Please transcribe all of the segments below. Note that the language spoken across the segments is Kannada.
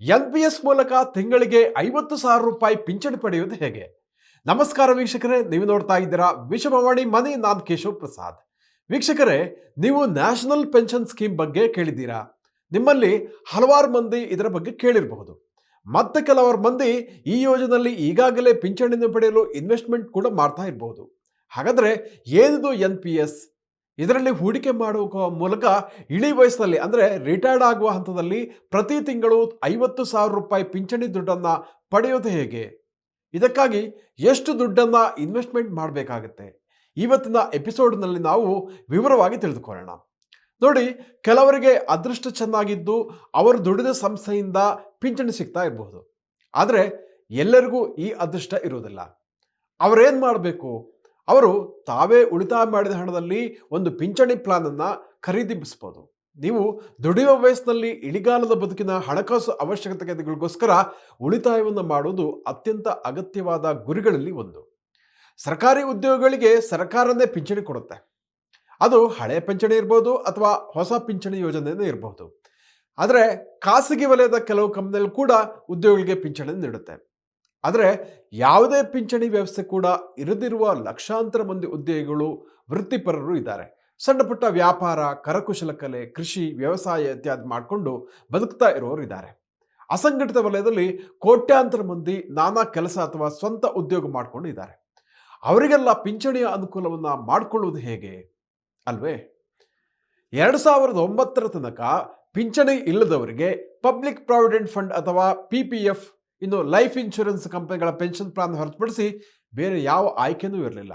ಎನ್ ಪಿ ಎಸ್ ಮೂಲಕ ತಿಂಗಳಿಗೆ ಐವತ್ತು ಸಾವಿರ ರೂಪಾಯಿ ಪಿಂಚಣಿ ಪಡೆಯುವುದು ಹೇಗೆ? ನಮಸ್ಕಾರ ವೀಕ್ಷಕರೇ, ನೀವು ನೋಡ್ತಾ ಇದ್ದೀರಾ ವಿಶ್ವಭವಾಣಿ ಮನೆ ನಾನ್ ಕೇಶವ್ ಪ್ರಸಾದ್. ವೀಕ್ಷಕರೇ, ನೀವು ನ್ಯಾಷನಲ್ ಪೆನ್ಷನ್ ಸ್ಕೀಮ್ ಬಗ್ಗೆ ಕೇಳಿದ್ದೀರಾ? ನಿಮ್ಮಲ್ಲಿ ಹಲವಾರು ಮಂದಿ ಇದರ ಬಗ್ಗೆ ಕೇಳಿರಬಹುದು. ಮತ್ತೆ ಕೆಲವರು ಮಂದಿ ಈ ಯೋಜನೆಯಲ್ಲಿ ಈಗಾಗಲೇ ಪಿಂಚಣಿಯನ್ನು ಪಡೆಯಲು ಇನ್ವೆಸ್ಟ್ಮೆಂಟ್ ಕೂಡ ಮಾಡ್ತಾ ಇರಬಹುದು. ಹಾಗಾದರೆ ಏನಿದು ಎನ್ ಪಿ ಎಸ್? ಇದರಲ್ಲಿ ಹೂಡಿಕೆ ಮಾಡುವ ಮೂಲಕ ಇಳಿ ವಯಸ್ಸಿನಲ್ಲಿ, ಅಂದರೆ ರಿಟೈರ್ಡ್ ಆಗುವ ಹಂತದಲ್ಲಿ ಪ್ರತಿ ತಿಂಗಳು ಐವತ್ತು ಸಾವಿರ ರೂಪಾಯಿ ಪಿಂಚಣಿ ದುಡ್ಡನ್ನು ಪಡೆಯೋದು ಹೇಗೆ? ಇದಕ್ಕಾಗಿ ಎಷ್ಟು ದುಡ್ಡನ್ನು ಇನ್ವೆಸ್ಟ್ಮೆಂಟ್ ಮಾಡಬೇಕಾಗತ್ತೆ? ಇವತ್ತಿನ ಎಪಿಸೋಡ್ನಲ್ಲಿ ನಾವು ವಿವರವಾಗಿ ತಿಳಿದುಕೊಳ್ಳೋಣ. ನೋಡಿ, ಕೆಲವರಿಗೆ ಅದೃಷ್ಟ ಚೆನ್ನಾಗಿದ್ದು ಅವರು ದುಡಿದ ಸಂಸ್ಥೆಯಿಂದ ಪಿಂಚಣಿ ಸಿಗ್ತಾ ಇರಬಹುದು. ಆದರೆ ಎಲ್ಲರಿಗೂ ಈ ಅದೃಷ್ಟ ಇರೋದಿಲ್ಲ ಅವರೇನು ಮಾಡಬೇಕು? ಅವರು ತಾವೇ ಉಳಿತಾಯ ಮಾಡಿದ ಹಣದಲ್ಲಿ ಒಂದು ಪಿಂಚಣಿ ಪ್ಲಾನನ್ನು ಖರೀದಿಸಬಹುದು. ನೀವು ದುಡಿಯುವ ವಯಸ್ಸಿನಲ್ಲಿ ಇಳಿಗಾಲದ ಬದುಕಿನ ಹಣಕಾಸು ಅವಶ್ಯಕತೆಗಳಿಗೋಸ್ಕರ ಉಳಿತಾಯವನ್ನು ಮಾಡುವುದು ಅತ್ಯಂತ ಅಗತ್ಯವಾದ ಗುರಿಗಳಲ್ಲಿ ಒಂದು. ಸರ್ಕಾರಿ ಉದ್ಯೋಗಗಳಿಗೆ ಸರ್ಕಾರನೇ ಪಿಂಚಣಿ ಕೊಡುತ್ತೆ. ಅದು ಹಳೆ ಪಿಂಚಣಿ ಇರ್ಬೋದು ಅಥವಾ ಹೊಸ ಪಿಂಚಣಿ ಯೋಜನೆಯನ್ನು ಇರಬಹುದು ಆದರೆ ಖಾಸಗಿ ವಲಯದ ಕೆಲವು ಕಂಪನಿಗಳು ಕೂಡ ಉದ್ಯೋಗಿಗಳಿಗೆ ಪಿಂಚಣಿ ನೀಡುತ್ತೆ. ಆದರೆ ಯಾವುದೇ ಪಿಂಚಣಿ ವ್ಯವಸ್ಥೆ ಕೂಡ ಇರದಿರುವ ಲಕ್ಷಾಂತರ ಮಂದಿ ಉದ್ಯೋಗಿಗಳು, ವೃತ್ತಿಪರರು ಇದ್ದಾರೆ. ಸಣ್ಣ ಪುಟ್ಟ ವ್ಯಾಪಾರ, ಕರಕುಶಲ ಕಲೆ, ಕೃಷಿ, ವ್ಯವಸಾಯ ಇತ್ಯಾದಿ ಮಾಡಿಕೊಂಡು ಬದುಕ್ತಾ ಇರೋರು ಇದ್ದಾರೆ. ಅಸಂಘಟಿತ ವಲಯದಲ್ಲಿ ಕೋಟ್ಯಾಂತರ ಮಂದಿ ನಾನಾ ಕೆಲಸ ಅಥವಾ ಸ್ವಂತ ಉದ್ಯೋಗ ಮಾಡಿಕೊಂಡು ಇದ್ದಾರೆ. ಅವರಿಗೆಲ್ಲ ಪಿಂಚಣಿಯ ಅನುಕೂಲವನ್ನು ಮಾಡಿಕೊಳ್ಳುವುದು ಹೇಗೆ? ಅಲ್ವೇ? ಎರಡು ಸಾವಿರದ ಒಂಬತ್ತರ ತನಕ ಪಿಂಚಣಿ ಇಲ್ಲದವರಿಗೆ ಪಬ್ಲಿಕ್ ಪ್ರಾವಿಡೆಂಟ್ ಫಂಡ್ ಅಥವಾ ಪಿ ಪಿ ಎಫ್ ಇನ್ನು ಲೈಫ್ ಇನ್ಶೂರೆನ್ಸ್ ಕಂಪನಿಗಳ ಪೆನ್ಷನ್ ಪ್ಲಾನ್ ಹೊರತುಪಡಿಸಿ ಬೇರೆ ಯಾವ ಆಯ್ಕೆನೂ ಇರಲಿಲ್ಲ.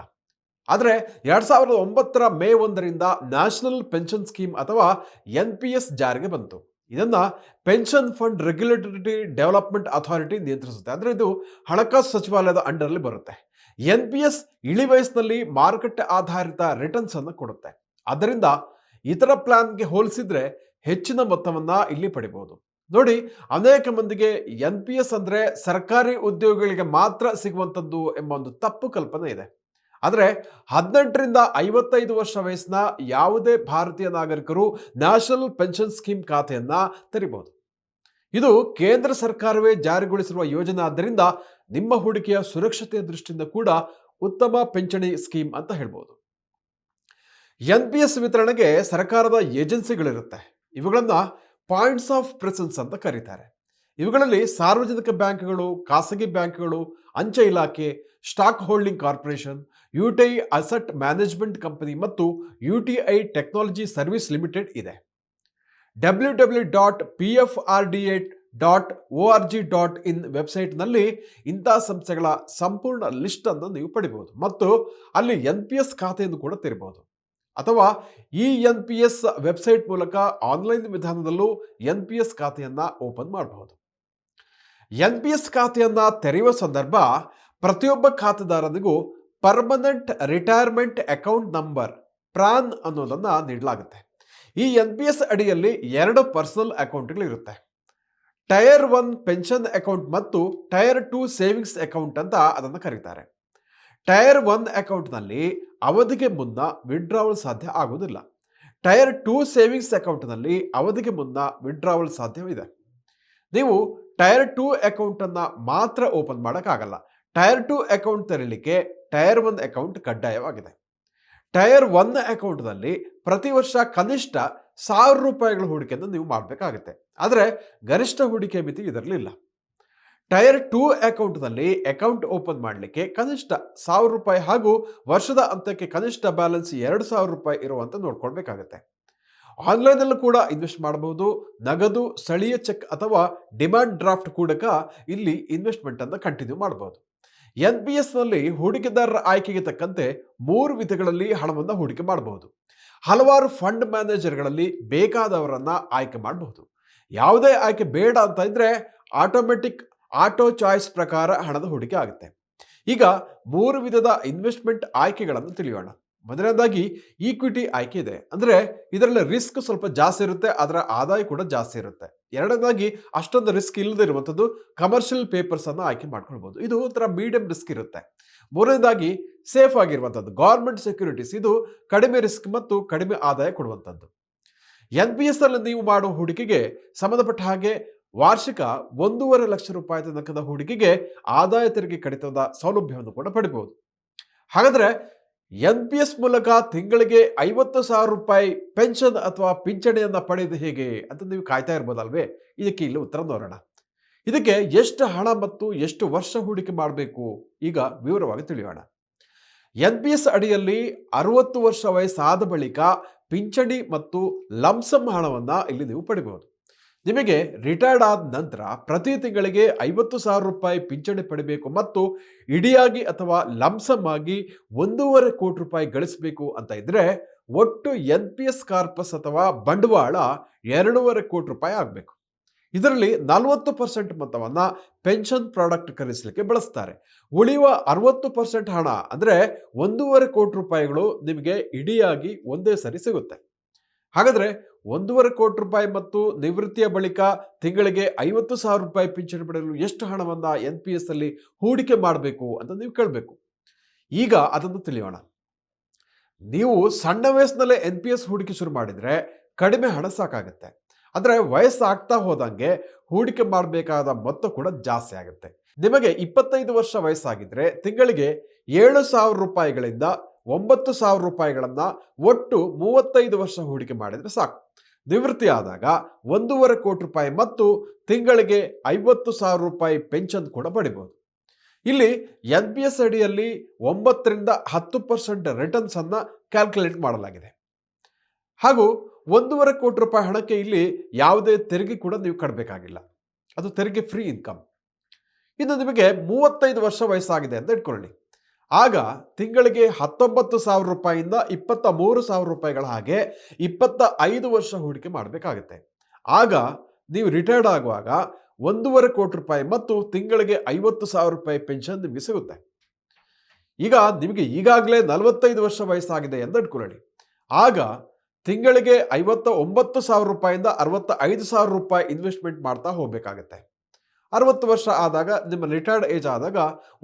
ಆದರೆ ಎರಡು ಸಾವಿರದ ಒಂಬತ್ತರ ಮೇ ಒಂದರಿಂದ ನ್ಯಾಷನಲ್ ಪೆನ್ಷನ್ ಸ್ಕೀಮ್ ಅಥವಾ ಎನ್ ಪಿ ಎಸ್ ಜಾರಿಗೆ ಬಂತು. ಇದನ್ನು pension fund regulatory development authority ನಿಯಂತ್ರಿಸುತ್ತೆ. ಅಂದರೆ ಇದು ಹಣಕಾಸು ಸಚಿವಾಲಯದ ಅಂಡರಲ್ಲಿ ಬರುತ್ತೆ. ಎನ್ ಪಿ ಎಸ್ ಇಳಿ ವಯಸ್ಸಿನಲ್ಲಿ ಮಾರುಕಟ್ಟೆ ಆಧಾರಿತ ರಿಟರ್ನ್ಸ್ ಅನ್ನು ಕೊಡುತ್ತೆ. ಆದ್ದರಿಂದ ಇತರ ಪ್ಲಾನ್ಗೆ ಹೋಲಿಸಿದ್ರೆ ಹೆಚ್ಚಿನ ಮೊತ್ತವನ್ನು ಇಲ್ಲಿ ಪಡಿಬಹುದು ನೋಡಿ, ಅನೇಕ ಮಂದಿಗೆ ಎನ್ ಪಿ ಎಸ್ ಅಂದರೆ ಸರ್ಕಾರಿ ಉದ್ಯೋಗಿಗಳಿಗೆ ಮಾತ್ರ ಸಿಗುವಂಥದ್ದು ಎಂಬ ಒಂದು ತಪ್ಪು ಕಲ್ಪನೆ ಇದೆ. ಆದರೆ ಹದಿನೆಂಟರಿಂದ ಐವತ್ತೈದು ವರ್ಷ ವಯಸ್ಸಿನ ಯಾವುದೇ ಭಾರತೀಯ ನಾಗರಿಕರು ನ್ಯಾಷನಲ್ ಪೆನ್ಷನ್ ಸ್ಕೀಮ್ ಖಾತೆಯನ್ನು ತೆರಿಬಹುದು ಇದು ಕೇಂದ್ರ ಸರ್ಕಾರವೇ ಜಾರಿಗೊಳಿಸಿರುವ ಯೋಜನೆ ಆದ್ದರಿಂದ ನಿಮ್ಮ ಹೂಡಿಕೆಯ ಸುರಕ್ಷತೆಯ ದೃಷ್ಟಿಯಿಂದ ಕೂಡ ಉತ್ತಮ ಪಿಂಚಣಿ ಸ್ಕೀಮ್ ಅಂತ ಹೇಳ್ಬೋದು. ಎನ್ ಪಿ ಎಸ್ ವಿತರಣೆಗೆ ಸರ್ಕಾರದ ಏಜೆನ್ಸಿಗಳಿರುತ್ತೆ. ಇವುಗಳನ್ನು ಪಾಯಿಂಟ್ಸ್ ಆಫ್ ಪ್ರೆಸೆನ್ಸ್ ಅಂತ ಕರೀತಾರೆ. ಇವುಗಳಲ್ಲಿ ಸಾರ್ವಜನಿಕ ಬ್ಯಾಂಕ್ಗಳು, ಖಾಸಗಿ ಬ್ಯಾಂಕ್ಗಳು, ಅಂಚೆ ಇಲಾಖೆ, stock holding corporation U T I asset management company ಮತ್ತು U T I technology service limited ಇದೆ. W W dot P F R D at dot O R G dot in ವೆಬ್ಸೈಟ್ನಲ್ಲಿ ಇಂಥ ಸಂಸ್ಥೆಗಳ ಸಂಪೂರ್ಣ ಲಿಸ್ಟನ್ನು ನೀವು ಪಡಿಬಹುದು ಮತ್ತು ಅಲ್ಲಿ ಎನ್ ಪಿ ಎಸ್ ಖಾತೆಯನ್ನು ಕೂಡ ತೆರಬಹುದು ಅಥವಾ ಈ ಎನ್ ಪಿ ಎಸ್ ವೆಬ್ಸೈಟ್ ಮೂಲಕ ಆನ್ಲೈನ್ ವಿಧಾನದಲ್ಲೂ ಎನ್ ಪಿ ಎಸ್ ಖಾತೆಯನ್ನು ಓಪನ್ ಮಾಡಬಹುದು. ಎನ್ ಪಿ ಎಸ್ ಖಾತೆಯನ್ನು ತೆರೆಯುವ ಸಂದರ್ಭ ಪ್ರತಿಯೊಬ್ಬ ಖಾತೆದಾರನಿಗೂ permanent retirement account number PRAN ಅನ್ನೋದನ್ನು ನೀಡಲಾಗುತ್ತೆ. ಈ ಎನ್ ಪಿ ಎಸ್ ಅಡಿಯಲ್ಲಿ ಎರಡು ಪರ್ಸನಲ್ ಅಕೌಂಟ್ಗಳಿರುತ್ತೆ. ಟೈರ್ ಒನ್ ಪೆನ್ಷನ್ ಅಕೌಂಟ್ ಮತ್ತು ಟೈರ್ ಟು ಸೇವಿಂಗ್ಸ್ ಅಕೌಂಟ್ ಅಂತ ಅದನ್ನು ಕರೀತಾರೆ. ಟೈರ್ ಒನ್ ಅಕೌಂಟ್ನಲ್ಲಿ ಅವಧಿಗೆ ಮುನ್ನ ವಿಡ್ರಾವಲ್ ಸಾಧ್ಯ ಆಗುವುದಿಲ್ಲ. ಟೈರ್ ಟೂ ಸೇವಿಂಗ್ಸ್ ಅಕೌಂಟ್ನಲ್ಲಿ ಅವಧಿಗೆ ಮುನ್ನ ವಿಡ್ರಾವಲ್ ಸಾಧ್ಯವಿದೆ. ನೀವು ಟೈರ್ ಟೂ ಅಕೌಂಟನ್ನು ಮಾತ್ರ ಓಪನ್ ಮಾಡೋಕ್ಕಾಗಲ್ಲ. ಟೈರ್ ಟು ಅಕೌಂಟ್ ತೆರಲಿಕ್ಕೆ ಟೈರ್ ಒನ್ ಅಕೌಂಟ್ ಕಡ್ಡಾಯವಾಗಿದೆ. ಟೈರ್ ಒನ್ ಅಕೌಂಟ್ನಲ್ಲಿ ಪ್ರತಿ ವರ್ಷ ಕನಿಷ್ಠ ಸಾವಿರ ರೂಪಾಯಿಗಳ ಹೂಡಿಕೆಯನ್ನು ನೀವು ಮಾಡಬೇಕಾಗುತ್ತೆ. ಆದರೆ ಗರಿಷ್ಠ ಹೂಡಿಕೆ ಮಿತಿ ಇದರಲಿಲ್ಲ ಟೈರ್ ಟೂ ಅಕೌಂಟ್ನಲ್ಲಿ ಅಕೌಂಟ್ ಓಪನ್ ಮಾಡಲಿಕ್ಕೆ ಕನಿಷ್ಠ ಸಾವಿರ ರೂಪಾಯಿ ಹಾಗೂ ವರ್ಷದ ಅಂತ್ಯಕ್ಕೆ ಕನಿಷ್ಠ ಬ್ಯಾಲೆನ್ಸ್ ಎರಡು ಸಾವಿರ ರೂಪಾಯಿ ಇರುವಂತ ನೋಡ್ಕೊಳ್ಬೇಕಾಗತ್ತೆ. ಆನ್ಲೈನಲ್ಲೂ ಕೂಡ ಇನ್ವೆಸ್ಟ್ ಮಾಡಬಹುದು ನಗದು, ಸ್ಥಳೀಯ ಚೆಕ್ ಅಥವಾ ಡಿಮ್ಯಾಂಡ್ ಡ್ರಾಫ್ಟ್ ಕೂಡ ಇಲ್ಲಿ ಇನ್ವೆಸ್ಟ್ಮೆಂಟ್ ಅನ್ನು ಕಂಟಿನ್ಯೂ ಮಾಡಬಹುದು ಎನ್ ಪಿ ಎಸ್ನಲ್ಲಿ ಹೂಡಿಕೆದಾರರ ಆಯ್ಕೆಗೆ ತಕ್ಕಂತೆ ಮೂರು ವಿಧಗಳಲ್ಲಿ ಹಣವನ್ನು ಹೂಡಿಕೆ ಮಾಡಬಹುದು ಹಲವಾರು ಫಂಡ್ ಮ್ಯಾನೇಜರ್ಗಳಲ್ಲಿ ಬೇಕಾದವರನ್ನ ಆಯ್ಕೆ ಮಾಡಬಹುದು ಯಾವುದೇ ಆಯ್ಕೆ ಬೇಡ ಅಂತ ಇದ್ರೆ ಆಟೋಮೆಟಿಕ್ ಆಟೋ ಚಾಯ್ಸ್ ಪ್ರಕಾರ ಹಣದ ಹೂಡಿಕೆ ಆಗುತ್ತೆ. ಈಗ ಮೂರು ವಿಧದ ಇನ್ವೆಸ್ಟ್ಮೆಂಟ್ ಆಯ್ಕೆಗಳನ್ನು ತಿಳಿಯೋಣ. ಮೊದಲನೇದಾಗಿ ಈಕ್ವಿಟಿ ಆಯ್ಕೆ ಇದೆ. ಅಂದರೆ ಇದರಲ್ಲಿ ರಿಸ್ಕ್ ಸ್ವಲ್ಪ ಜಾಸ್ತಿ ಇರುತ್ತೆ, ಅದರ ಆದಾಯ ಕೂಡ ಜಾಸ್ತಿ ಇರುತ್ತೆ. ಎರಡನೇದಾಗಿ ಅಷ್ಟೊಂದು ರಿಸ್ಕ್ ಇಲ್ಲದೆ ಇರುವಂಥದ್ದು ಕಮರ್ಷಿಯಲ್ ಪೇಪರ್ಸ್ ಅನ್ನು ಆಯ್ಕೆ ಮಾಡ್ಕೊಳ್ಬೋದು. ಇದು ಒಂಥರ ಮೀಡಿಯಂ ರಿಸ್ಕ್ ಇರುತ್ತೆ. ಮೂರನೇದಾಗಿ ಸೇಫ್ ಆಗಿರುವಂಥದ್ದು, ಗೌರ್ಮೆಂಟ್ ಸೆಕ್ಯೂರಿಟೀಸ್, ಇದು ಕಡಿಮೆ ರಿಸ್ಕ್ ಮತ್ತು ಕಡಿಮೆ ಆದಾಯ ಕೊಡುವಂಥದ್ದು. ಎನ್ ಪಿ ಎಸ್ ಅಲ್ಲಿ ನೀವು ಮಾಡುವ ಹೂಡಿಕೆಗೆ ಸಂಬಂಧಪಟ್ಟ ಹಾಗೆ ವಾರ್ಷಿಕ ಒಂದೂವರೆ ಲಕ್ಷ ರೂಪಾಯಿ ತನಕದ ಹೂಡಿಕೆಗೆ ಆದಾಯ ತೆರಿಗೆ ಕಡಿತದ ಸೌಲಭ್ಯವನ್ನು ಕೂಡ ಪಡಿಬಹುದು ಹಾಗಾದ್ರೆ ಎನ್ ಪಿ ಎಸ್ ಮೂಲಕ ತಿಂಗಳಿಗೆ ಐವತ್ತು ಸಾವಿರ ರೂಪಾಯಿ ಪೆನ್ಷನ್ ಅಥವಾ ಪಿಂಚಣಿಯನ್ನ ಪಡೆಯುವುದು ಹೇಗೆ ಅಂತ ನೀವು ಕಾಯ್ತಾ ಇರ್ಬೋದಲ್ವೇ? ಇದಕ್ಕೆ ಇಲ್ಲಿ ಉತ್ತರ ನೋಡೋಣ. ಇದಕ್ಕೆ ಎಷ್ಟು ಹಣ ಮತ್ತು ಎಷ್ಟು ವರ್ಷ ಹೂಡಿಕೆ ಮಾಡಬೇಕು ಈಗ ವಿವರವಾಗಿ ತಿಳಿಯೋಣ. ಎನ್ ಪಿ ಎಸ್ ಅಡಿಯಲ್ಲಿ ಅರವತ್ತು ವರ್ಷ ವಯಸ್ಸಾದ ಬಳಿಕ ಪಿಂಚಣಿ ಮತ್ತು ಲಂಸಮ್ ಹಣವನ್ನು ಇಲ್ಲಿ ನೀವು ಪಡಿಬಹುದು ನಿಮಗೆ ರಿಟೈರ್ಡ್ ಆದ ನಂತರ ಪ್ರತಿ ತಿಂಗಳಿಗೆ ಐವತ್ತು ಸಾವಿರ ರೂಪಾಯಿ ಪಿಂಚಣಿ ಪಡಿಬೇಕು ಮತ್ತು ಇಡಿಯಾಗಿ ಅಥವಾ ಲಂಸಮ್ ಆಗಿ ಒಂದೂವರೆ ಕೋಟಿ ರೂಪಾಯಿ ಗಳಿಸಬೇಕು ಅಂತ ಇದ್ರೆ ಒಟ್ಟು ಎನ್ ಪಿ ಎಸ್ ಕಾರ್ಪಸ್ ಅಥವಾ ಬಂಡವಾಳ ಎರಡೂವರೆ ಕೋಟಿ ರೂಪಾಯಿ ಆಗಬೇಕು. ಇದರಲ್ಲಿ ನಲವತ್ತು ಪರ್ಸೆಂಟ್ ಮೊತ್ತವನ್ನು ಪೆನ್ಷನ್ ಪ್ರಾಡಕ್ಟ್ ಖರೀದಿಸಲಿಕ್ಕೆ ಬಳಸ್ತಾರೆ. ಉಳಿಯುವ ಅರವತ್ತು ಪರ್ಸೆಂಟ್ ಹಣ ಅಂದರೆ ಒಂದೂವರೆ ಕೋಟಿ ರೂಪಾಯಿಗಳು ನಿಮಗೆ ಇಡಿಯಾಗಿ ಒಂದೇ ಸರಿ ಸಿಗುತ್ತೆ. ಹಾಗಾದ್ರೆ ಒಂದೂವರೆ ಕೋಟಿ ರೂಪಾಯಿ ಮತ್ತು ನಿವೃತ್ತಿಯ ಬಳಿಕ ತಿಂಗಳಿಗೆ ಐವತ್ತು ಸಾವಿರ ರೂಪಾಯಿ ಪಿಂಚಣಿ ಪಡೆಯಲು ಎಷ್ಟು ಹಣವನ್ನು ಎನ್ ಪಿ ಎಸ್ ಅಲ್ಲಿ ಹೂಡಿಕೆ ಮಾಡಬೇಕು ಅಂತ ನೀವು ಕೇಳಬೇಕು. ಈಗ ಅದನ್ನು ತಿಳಿಯೋಣ. ನೀವು ಸಣ್ಣ ವಯಸ್ಸಿನಲ್ಲೇ ಎನ್ ಪಿ ಎಸ್ ಹೂಡಿಕೆ ಶುರು ಮಾಡಿದರೆ ಕಡಿಮೆ ಹಣ ಸಾಕಾಗುತ್ತೆ. ಆದರೆ ವಯಸ್ಸಾಗ್ತಾ ಹೋದಂಗೆ ಹೂಡಿಕೆ ಮಾಡಬೇಕಾದ ಮೊತ್ತ ಕೂಡ ಜಾಸ್ತಿ ಆಗುತ್ತೆ. ನಿಮಗೆ ಇಪ್ಪತ್ತೈದು ವರ್ಷ ವಯಸ್ಸಾಗಿದ್ದರೆ ತಿಂಗಳಿಗೆ ಏಳು ಸಾವಿರ ರೂಪಾಯಿಗಳಿಂದ ಒಂಬತ್ತು ಸಾವಿರ ರೂಪಾಯಿಗಳನ್ನು ಒಟ್ಟು ಮೂವತ್ತೈದು ವರ್ಷ ಹೂಡಿಕೆ ಮಾಡಿದರೆ ಸಾಕು. ನಿವೃತ್ತಿ ಆದಾಗ ಒಂದೂವರೆ ಕೋಟಿ ರೂಪಾಯಿ ಮತ್ತು ತಿಂಗಳಿಗೆ ಐವತ್ತು ಸಾವಿರ ರೂಪಾಯಿ ಪೆನ್ಷನ್ ಕೂಡ ಪಡಿಬಹುದು ಇಲ್ಲಿ ಎನ್ ಪಿ ಎಸ್ ಅಡಿಯಲ್ಲಿ ಒಂಬತ್ತರಿಂದ ಹತ್ತು ಪರ್ಸೆಂಟ್ ರಿಟರ್ನ್ಸ್ ಅನ್ನ ಕ್ಯಾಲ್ಕುಲೇಟ್ ಮಾಡಲಾಗಿದೆ. ಹಾಗೂ ಒಂದೂವರೆ ಕೋಟಿ ರೂಪಾಯಿ ಹಣಕ್ಕೆ ಇಲ್ಲಿ ಯಾವುದೇ ತೆರಿಗೆ ಕೂಡ ನೀವು ಕಟ್ಟಬೇಕಾಗಿಲ್ಲ ಅದು ತೆರಿಗೆ ಫ್ರೀ ಇನ್ಕಮ್ ಇನ್ನು ನಿಮಗೆ ಮೂವತ್ತೈದು ವರ್ಷ ವಯಸ್ಸಾಗಿದೆ ಅಂತ ಇಟ್ಕೊಳ್ಳಿ. ಆಗ ತಿಂಗಳಿಗೆ ಹತ್ತೊಂಬತ್ತು ಸಾವಿರ ರೂಪಾಯಿಯಿಂದ ಇಪ್ಪತ್ತ ಮೂರು ಸಾವಿರ ರೂಪಾಯಿಗಳ ಹಾಗೆ ಇಪ್ಪತ್ತ ಐದು ವರ್ಷ ಹೂಡಿಕೆ ಮಾಡಬೇಕಾಗುತ್ತೆ. ಆಗ ನೀವು ರಿಟೈರ್ಡ್ ಆಗುವಾಗ ಒಂದೂವರೆ ಕೋಟಿ ರೂಪಾಯಿ ಮತ್ತು ತಿಂಗಳಿಗೆ ಐವತ್ತು ಸಾವಿರ ರೂಪಾಯಿ ಪೆನ್ಷನ್ ನಿಮಗೆ ಸಿಗುತ್ತೆ. ಈಗ ನಿಮಗೆ ಈಗಾಗಲೇ ನಲವತ್ತೈದು ವರ್ಷ ವಯಸ್ಸಾಗಿದೆ ಎಂದು ಅಂದ್ಕೊಳ್ಳಿ ಆಗ ತಿಂಗಳಿಗೆ ಐವತ್ತ ಒಂಬತ್ತು ಸಾವಿರ ರೂಪಾಯಿಂದ ಅರವತ್ತ ಐದು ಸಾವಿರ ರೂಪಾಯಿ ಇನ್ವೆಸ್ಟ್ಮೆಂಟ್ ಮಾಡ್ತಾ ಹೋಗಬೇಕಾಗತ್ತೆ. ಅರವತ್ತು ವರ್ಷ ಆದಾಗ, ನಿಮ್ಮ ರಿಟೈರ್ಡ್ ಏಜ್ ಆದಾಗ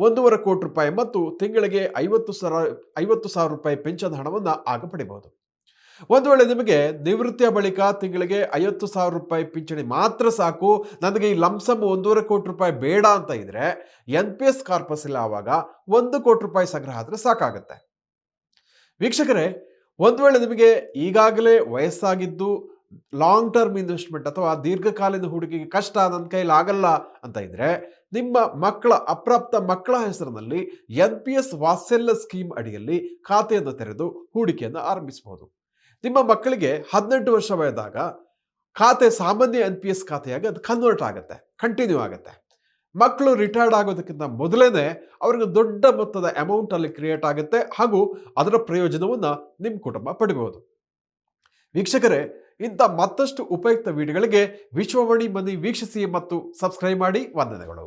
ಒಂದೂವರೆ ಕೋಟಿ ರೂಪಾಯಿ ಮತ್ತು ತಿಂಗಳಿಗೆ ಐವತ್ತು ಸಾವಿರ ಐವತ್ತು ಸಾವಿರ ರೂಪಾಯಿ ಪೆನ್ಷನ್ ಹಣವನ್ನು ಆಗ ಪಡಿಬಹುದು. ಒಂದು ವೇಳೆ ನಿಮಗೆ ನಿವೃತ್ತಿಯ ಬಳಿಕ ತಿಂಗಳಿಗೆ ಐವತ್ತು ಸಾವಿರ ರೂಪಾಯಿ ಪಿಂಚಣಿ ಮಾತ್ರ ಸಾಕು, ನನಗೆ ಈ ಲಂಸಮ್ ಒಂದೂವರೆ ಕೋಟಿ ರೂಪಾಯಿ ಬೇಡ ಅಂತ ಇದ್ರೆ ಎನ್ ಪಿ ಎಸ್ ಕಾರ್ಪಸ್ ಇಲ್ಲ ಆವಾಗ ಒಂದು ಕೋಟಿ ರೂಪಾಯಿ ಸಂಗ್ರಹ ಆದರೆ ಸಾಕಾಗುತ್ತೆ. ವೀಕ್ಷಕರೇ, ಒಂದು ವೇಳೆ ನಿಮಗೆ ಈಗಾಗಲೇ ವಯಸ್ಸಾಗಿದ್ದು ಲಾಂಗ್ ಟರ್ಮ್ ಇನ್ವೆಸ್ಟ್ಮೆಂಟ್ ಅಥವಾ ದೀರ್ಘಕಾಲೀನ ಹೂಡಿಕೆಗೆ ಕಷ್ಟ, ನನ್ನ ಕೈಲಿ ಆಗಲ್ಲ ಅಂತ ಇದ್ರೆ, ನಿಮ್ಮ ಮಕ್ಕಳ, ಅಪ್ರಾಪ್ತ ಮಕ್ಕಳ ಹೆಸರಿನಲ್ಲಿ N P S Vatsalya scheme ಅಡಿಯಲ್ಲಿ ಖಾತೆಯನ್ನು ತೆರೆದು ಹೂಡಿಕೆಯನ್ನು ಆರಂಭಿಸಬಹುದು. ನಿಮ್ಮ ಮಕ್ಕಳಿಗೆ ಹದಿನೆಂಟು ವರ್ಷ ವಯದಾಗ ಖಾತೆ, ಸಾಮಾನ್ಯ ಎನ್ ಪಿ ಎಸ್ ಖಾತೆಯಾಗಿ ಅದು ಕನ್ವರ್ಟ್ ಆಗುತ್ತೆ ಕಂಟಿನ್ಯೂ ಆಗುತ್ತೆ. ಮಕ್ಕಳು ರಿಟೈರ್ಡ್ ಆಗೋದಕ್ಕಿಂತ ಮೊದಲೇ ಅವ್ರಿಗೆ ದೊಡ್ಡ ಮೊತ್ತದ ಅಮೌಂಟ್ ಅಲ್ಲಿ ಕ್ರಿಯೇಟ್ ಆಗುತ್ತೆ ಹಾಗೂ ಅದರ ಪ್ರಯೋಜನವನ್ನು ನಿಮ್ಮ ಕುಟುಂಬ ಪಡಿಬಹುದು. ವೀಕ್ಷಕರೇ ಇಂಥ ಮತ್ತಷ್ಟು ಉಪಯುಕ್ತ ವಿಡಿಯೋಗಳಿಗೆ ವಿಶ್ವವಾಣಿ ಮನಿ ವೀಕ್ಷಿಸಿ ಮತ್ತು ಸಬ್ಸ್ಕ್ರೈಬ್ ಮಾಡಿ. ವಂದನೆಗಳು.